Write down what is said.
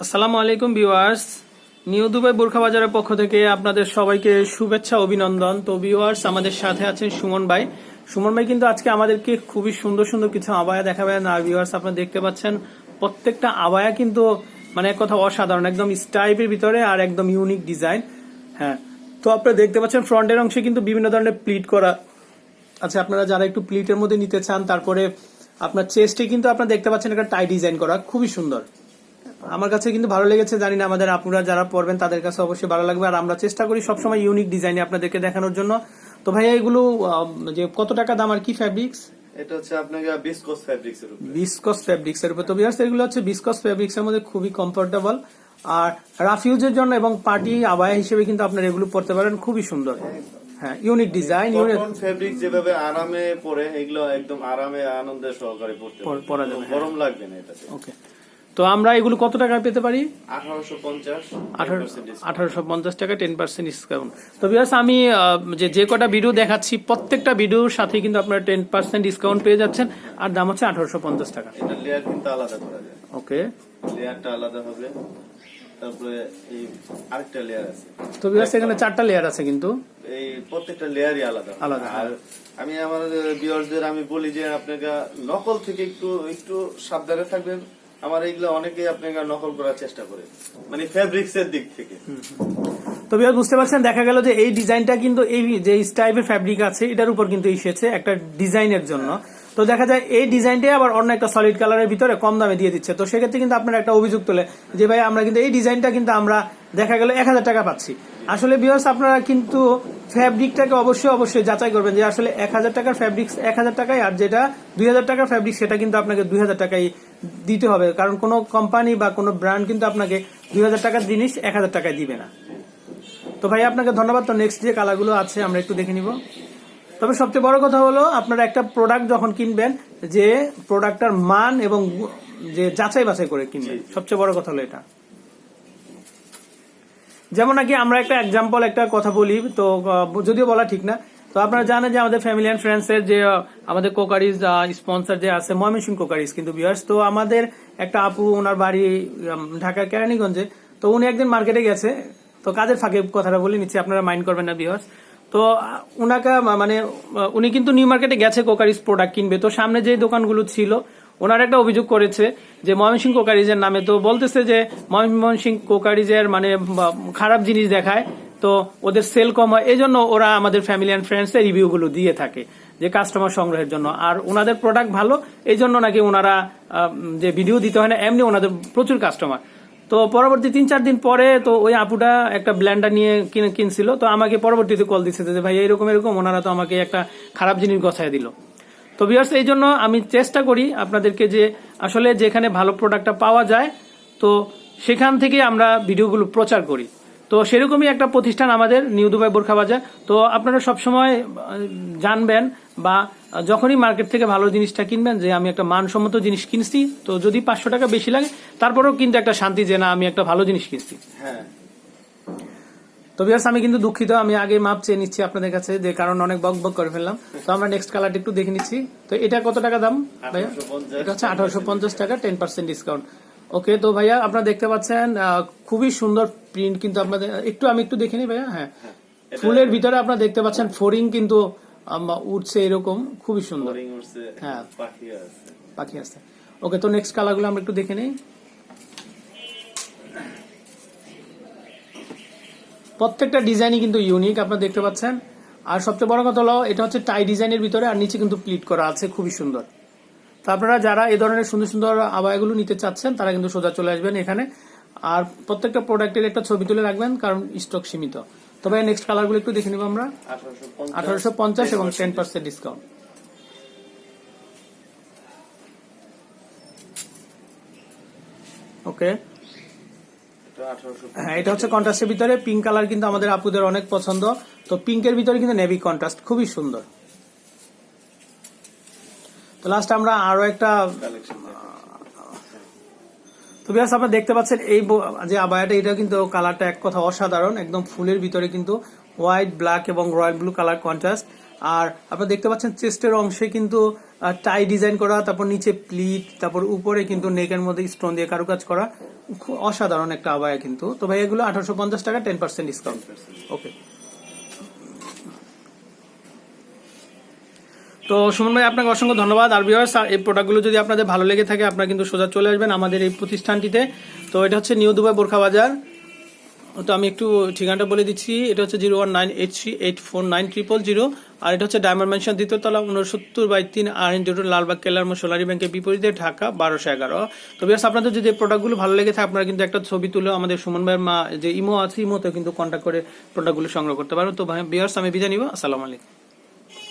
আসসালামু আলাইকুম viewers. New Dubai বোরখা বাজারের পক্ষ থেকে আপনাদের সবাইকে শুভেচ্ছা, অভিনন্দন। তো ভিউয়ার্স, আমাদের সাথে আছেন সুমন ভাই। সুমন ভাই কিন্তু আজকে আমাদেরকে খুবই সুন্দর সুন্দর কিছু আবায়া দেখাবেন। আর ভিউয়ার্স, আপনারা দেখতে পাচ্ছেন, প্রত্যেকটা আবায়া কিন্তু মানে এক কথা অসাধারণ, একদম স্টাইপের ভিতরে আর একদম ইউনিক ডিজাইন। হ্যাঁ তো আপনারা দেখতে পাচ্ছেন, ফ্রন্টের অংশে কিন্তু বিভিন্ন ধরনের প্লিট করা আচ্ছা আপনারা যারা একটু প্লিটের মধ্যে নিতে চান, তারপরে আপনার চেস্টে কিন্তু আপনারা দেখতে পাচ্ছেন একটা টাই ডিজাইন করা, খুবই সুন্দর। আমার কাছে কিন্তু ভালো লেগেছে জানি না আমাদের আপুরা যারা পড়বেন তাদের কাছে অবশ্যই ভালো লাগবে। আর আমরা চেষ্টা করি সবসময় ইউনিক ডিজাইনে আপনাদেরকে দেখানোর জন্য। তো ভাইয়া এগুলো যে কত টাকা দাম আর কি ফ্যাব্রিক্স এটা হচ্ছে আপনাকে বিসকস ফ্যাব্রিক্স এর উপরে। বিসকস ফ্যাব্রিক্স এর উপর। তো বিয়ার্স এগুলো হচ্ছে বিসকস ফ্যাব্রিক্স এর মধ্যে খুবই কমফোর্টেবল আর রাফিউজের জন্য এবং পার্টি আবায়া হিসেবে কিন্তু আপনারা এগুলো পড়তে পারেন খুবই সুন্দর। হ্যাঁ ইউনিক ডিজাইন কটন যেভাবে আরামে পরে এগুলো একদম আরামে আনন্দে সহকারে পড়তে পরা যাবে, হ্যাঁ। গরম লাগবে না এটাতে। ওকে তো আমরা এগুলো কত টাকায় পেতে পারি? আঠারোশো পঞ্চাশ টাকা টেন পার্সেন্ট ডিসকাউন্ট তো বিয়াস আমি যে যে কটা ভিডিও দেখাচ্ছি প্রত্যেকটা ভিডিওর সাথে কিন্তু আপনারা টেন পার্সেন্ট ডিসকাউন্ট পেয়ে যাচ্ছেন। আর দাম হচ্ছে আঠারোশো পঞ্চাশ টাকা। লেয়ার কিন্তু আলাদা করা যায়। ওকে। লেয়ারটা আলাদা হবে। তারপরে এই আরেকটা লেয়ার আছে। তো বিয়াস এখানে চারটা লেয়ার আছে কিন্তু। এই প্রত্যেকটা লেয়ারই আলাদা আলাদা, আর আমি আমার ভিউয়ার্সদের আমি বলি যে আপনাকে নকল থেকে একটু একটু সাবধানে থাকবেন। আমার এইগুলো অনেকেই আপনাকে নকল করার চেষ্টা করে। মানে ফ্যাব্রিক্স এর দিক থেকে। তো বিয়াস বুঝতে পারছেন? দেখা গেল যে এই ডিজাইনটা কিন্তু এই যে টাইপের ফ্যাব্রিক আছে, এটার উপর কিন্তু এসেছে একটা ডিজাইনের জন্য। তো দেখা যায় এই ডিজাইনটাই আবার অন্য একটা সলিড কালারের ভিতরে কম দামে দিয়ে দিচ্ছে। তো সেক্ষেত্রে কিন্তু আপনার একটা অভিযোগ তোলে যে, ভাই, আমরা কিন্তু এই ডিজাইনটা কিন্তু আমরা দেখা গেল এক হাজার টাকা পাচ্ছি। আসলে বিয়ার্স আপনারা কিন্তু ফ্যাব্রিকটাকে অবশ্যই অবশ্যই যাচাই করবেন যে আসলে এক হাজার টাকার ফ্যাব্রিক্স এক হাজার টাকায় আর যেটা দুই হাজার টাকার ফ্যাব্রিক সেটা কিন্তু আপনাকে দুই হাজার টাকায় দিতে হবে। কারণ কোনো কোম্পানি বা কোনো ব্র্যান্ড কিন্তু আপনাকে দুই হাজার টাকার জিনিস এক হাজার টাকায় দিবে না। তো ভাই আপনাকে ধন্যবাদ। তো নেক্সট যে কালারগুলো আছে আমরা একটু দেখে নিব। তবে সবচেয়ে বড় কথা হলো আপনারা একটা প্রোডাক্ট যখন কিনবেন যে প্রোডাক্টটার মান এবং যে যাচাই বাছাই করে কিনবেন সবচেয়ে বড় কথা হলো এটা। যেমন নাকি আমরা একটা এক্সাম্পল একটা কথা বলি, তো যদিও বলা ঠিক না। তো আপনারা জানেন যে আমাদের ফ্যামিলি অ্যান্ড ফ্রেন্ডস এর যে আমাদের কোকারিজ স্পন্সর যে আছে, ময়মনসিংহ কোকারিজ কিন্তু বিয়ার্স তো আমাদের একটা আপু, ওনার বাড়ি ঢাকা কেরানীগঞ্জে, তো উনি একদিন মার্কেটে গেছে। তো কাজের ফাঁকে কথাটা বলে নিচ্ছি, আপনারা মাইন্ড করবেন না বিয়ার্স তো উনাকে মানে উনি কিন্তু নিউ মার্কেটে গেছে কোকারিজ প্রোডাক্ট কিনবে। তো সামনে যে দোকানগুলো ছিল ওনার একটা অভিযোগ করেছে যে ময়মনসিংহ কোকারিজের নামে। তো বলতেছে যে ময়মনসিংহ কোকারিজের মানে খারাপ জিনিস দেখায়, তো ওদের সেল কম হয়। এই জন্য ওরা আমাদের ফ্যামিলি অ্যান্ড ফ্রেন্ডস এর রিভিউ গুলো দিয়ে থাকে যে কাস্টমার সংগ্রহের জন্য। আর ওনাদের প্রোডাক্ট ভালো এই জন্য নাকি ওনারা যে ভিডিও দিতে হয় না, এমনি ওনাদের প্রচুর কাস্টমার তো পরবর্তী তিন চার দিন পরে তো ওই আপুটা একটা ব্ল্যান্ডার নিয়ে কিনে কিনছিল। তো আমাকে পরবর্তীতে কল দিচ্ছে যে, ভাই এরকম এরকম। ওনারা তো আমাকে একটা খারাপ জিনিস গছায় দিল। তো বিয়ার্স এই জন্য আমি চেষ্টা করি আপনাদেরকে যে আসলে যেখানে ভালো প্রোডাক্টটা পাওয়া যায়, তো সেখান থেকে আমরা ভিডিওগুলো প্রচার করি। তো সেরকমই একটা প্রতিষ্ঠান আমাদের নিউ দুবাই বোরখা বাজার তো আপনারা সবসময় জানবেন বা যখনই মার্কেট থেকে ভালো জিনিসটা কিনবেন, যে আমি একটা মানসম্মত জিনিস কিনছি, তো যদি পাঁচশো টাকা বেশি লাগে, তারপরেও কিন্তু একটা শান্তি যে না, আমি একটা ভালো জিনিস কিনছি। হ্যাঁ। তো বিয়ার্স আমি কিন্তু দুঃখিত আমি আগে মাপ চেয়ে নিচ্ছি আপনাদের কাছে যে কারণ অনেক বক বক করে ফেললাম। তো আমরা নেক্সট কালারটা একটু দেখে নিচ্ছি। তো এটা কত টাকা দাম ভাইয়া? এটা হচ্ছে আঠারোশো পঞ্চাশ টাকা টেন পার্সেন্ট ডিসকাউন্ট ওকে তো ভাইয়া আপনারা দেখতে পাচ্ছেন খুবই সুন্দর প্রিন্ট কিন্তু আপনাদের একটু আমি একটু দেখে নিই ভাইয়া হ্যাঁ। ফুলের ভিতরে আপনারা দেখতে পাচ্ছেন ফোরিং কিন্তু উঠছে এরকম খুবই সুন্দর। হ্যাঁ। পাখি আছে। পাখি আছে। ওকে তো নেক্সট কালারগুলো আমরা একটু দেখে নিই। প্রত্যেকটা ডিজাইনই কিন্তু ইউনিক আপনারা দেখতে পাচ্ছেন। আর সবচেয়ে বড় কথা হলো এটা হচ্ছে টাই ডিজাইনের ভিতরে আর নিচে কিন্তু প্লিট করা আছে খুবই সুন্দর। তো আপনারা যারা এই ধরনের সুন্দর সুন্দর আবায়াগুলো নিতে চাচ্ছেন তারা কিন্তু সোজা চলে আসবেন এখানে। আর প্রত্যেকটা প্রোডাক্টের একটা ছবি তুলে রাখবেন কারণ স্টক সীমিত। তবে নেক্সট কালারগুলো একটু দেখে নিব আমরা। আঠারোশো পঞ্চাশ এবং টেন পার্সেন্ট ডিসকাউন্ট ওকে এটা হচ্ছে কন্ট্রাস্টের ভিতরে পিঙ্ক কালার কিন্তু আমাদের আপুদের অনেক পছন্দ। তো পিঙ্কের ভিতরে কিন্তু নেভি কন্ট্রাস্ট খুবই সুন্দর। তো লাস্ট আমরা আরও একটা তো বিয়াস আপনারা দেখতে পাচ্ছেন এই যে আবায়াটা এটা কিন্তু কালারটা এক কথা অসাধারণ একদম ফুলের ভিতরে কিন্তু হোয়াইট ব্ল্যাক এবং রয়্যাল ব্লু কালার কন্ট্রাস্ট আর আপনারা দেখতে পাচ্ছেন চেস্টের অংশে কিন্তু টাই ডিজাইন করা তারপর নিচে প্লিট তারপর উপরে কিন্তু নেকের মধ্যে স্টোন দিয়ে কারুকাজ করা। অসাধারণ একটা আবায়া কিন্তু। তো ভাই, এগুলো আঠারোশো পঞ্চাশ টাকা টেন পার্সেন্ট ডিসকাউন্ট ওকে তো সুমন ভাই, আপনাকে অসংখ্য ধন্যবাদ। আর ভিউয়ার্স এই প্রোডাক্টগুলো যদি আপনাদের ভালো লেগে থাকে, আপনারা কিন্তু সোজা চলে আসবেন আমাদের এই প্রতিষ্ঠানটিতে। তো এটা হচ্ছে নিউ দুবাই বোরখা বাজার। তো আমি একটু ঠিকানাটা বলে দিচ্ছি। এটা হচ্ছে zero one nine eight three eight four nine triple zero. আর এটা হচ্ছে ডায়মন্ড মেনশন দ্বিতীয়তলা উনসত্তর বাই তিন আর এন জোটো লালবাগ কেলার সোলারি ব্যাংকের বিপরীতে, ঢাকা বারোশো এগারো। তো বিয়ার্স আপনাদের যদি প্রোডাক্টগুলো ভালো লেগে থাকে, আপনারা কিন্তু একটা ছবি তুলে আমাদের সুমন ভাইয়ের মা যে ইমো আছে ইমোতে কিন্তু কন্ট্যাক্ট করে প্রোডাক্টগুলো সংগ্রহ করতে পারো। তো ভাই বিয়ার্স আমি বিদায় নিব। আসসালামু আলাইকুম।